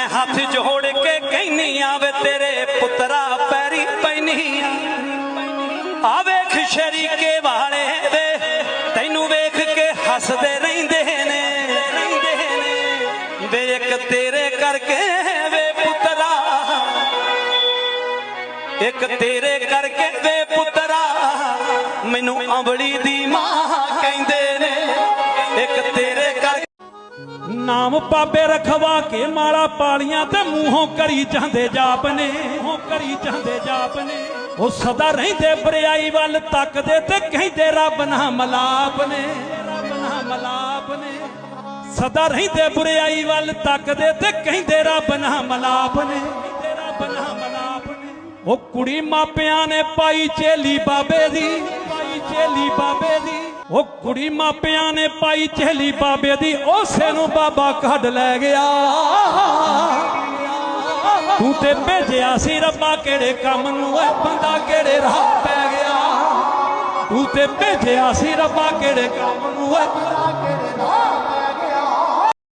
ਮੈਂ ਹੱਥ ਜੋੜ ਕੇ ਕਹਿਨੀ ਆਵੇ ਤੇਰੇ ਪੁੱਤਰਾ ਪੈਰੀ ਪੈਨੀ ਆਵੇ ਆ ਵਾਲੇ ਵੇ ਤੈਨੂੰ ਵੇਖ ਕੇ ਹੱਸਦੇ ਰਹਿੰਦੇ ਨੇ। ਵੇ ਇੱਕ ਤੇਰੇ ਕਰਕੇ ਵੇ ਪੁੱਤਰਾ। ਇੱਕ ਤੇਰੇ ਕਰਕੇ ਵੇ ਪੁੱਤਰਾ। ਮੈਨੂੰ ਅੰਬਲੀ ਦੀ ਮਾਂ ਕਹਿੰਦੀ ਨਾਮ ਪਾਪੇ ਰਖਵਾ ਕੇ ਮਾਲਾ ਪਾਲੀਆਂ ਤੇ ਮੂੰਹੋਂ ਕਰੀ ਜਾਂਦੇ ਜਾਪ ਨੇ। ਮੂੰਹੋਂ ਕਰੀ ਜਾਂਦੇ ਜਾਪ ਨੇ। ਉਹ ਸਦਾ ਰਹਿੰਦੇ ਬਰਿਆਈ ਵੱਲ ਤੱਕਦੇ ਤੇ ਕਹਿੰਦੇ ਰੱਬ ਨਾ ਮਲਾਪ ਨੇ। ਰੱਬ ਨਾ ਮਲਾਪ ਨੇ। ਸਦਾ ਰਹਿੰਦੇ ਬੁਰਿਆਈ ਵੱਲ ਤੱਕਦੇ ਤੇ ਕਹਿੰਦੇ ਰੱਬ ਨਾ ਮਲਾਪ ਨੇ। ਕਹਿੰਦੇ ਰੱਬ ਨਾ ਮਲਾਪ ਨੇ। ਉਹ ਕੁੜੀ ਮਾਪਿਆਂ ਨੇ ਪਾਈ ਚੇਲੀ ਬਾਬੇ ਦੀ। ਪਾਈ ਚੇਲੀ ਬਾਬੇ ਉਹ ਕੁੜੀ ਮਾਪਿਆਂ ਨੇ ਪਾਈ ਚੇਲੀ ਬਾਬੇ ਦੀ, ਉਸੇ ਨੂੰ ਬਾਬਾ ਕੱਢ ਲੈ ਗਿਆ। ਤੂੰ ਤੇ ਭੇਜਿਆ ਸੀ ਰੱਬਾ ਕਿਹੜੇ ਕੰਮ ਨੂੰ ਐ ਬੰਦਾ ਕਿਹੜੇ ਰਾਹ ਪੈ ਗਿਆ। ਤੂੰ ਤੇ ਭੇਜਿਆ ਸੀ ਰੱਬਾ ਕਿਹੜੇ ਕੰਮ ਨੂੰ ਐ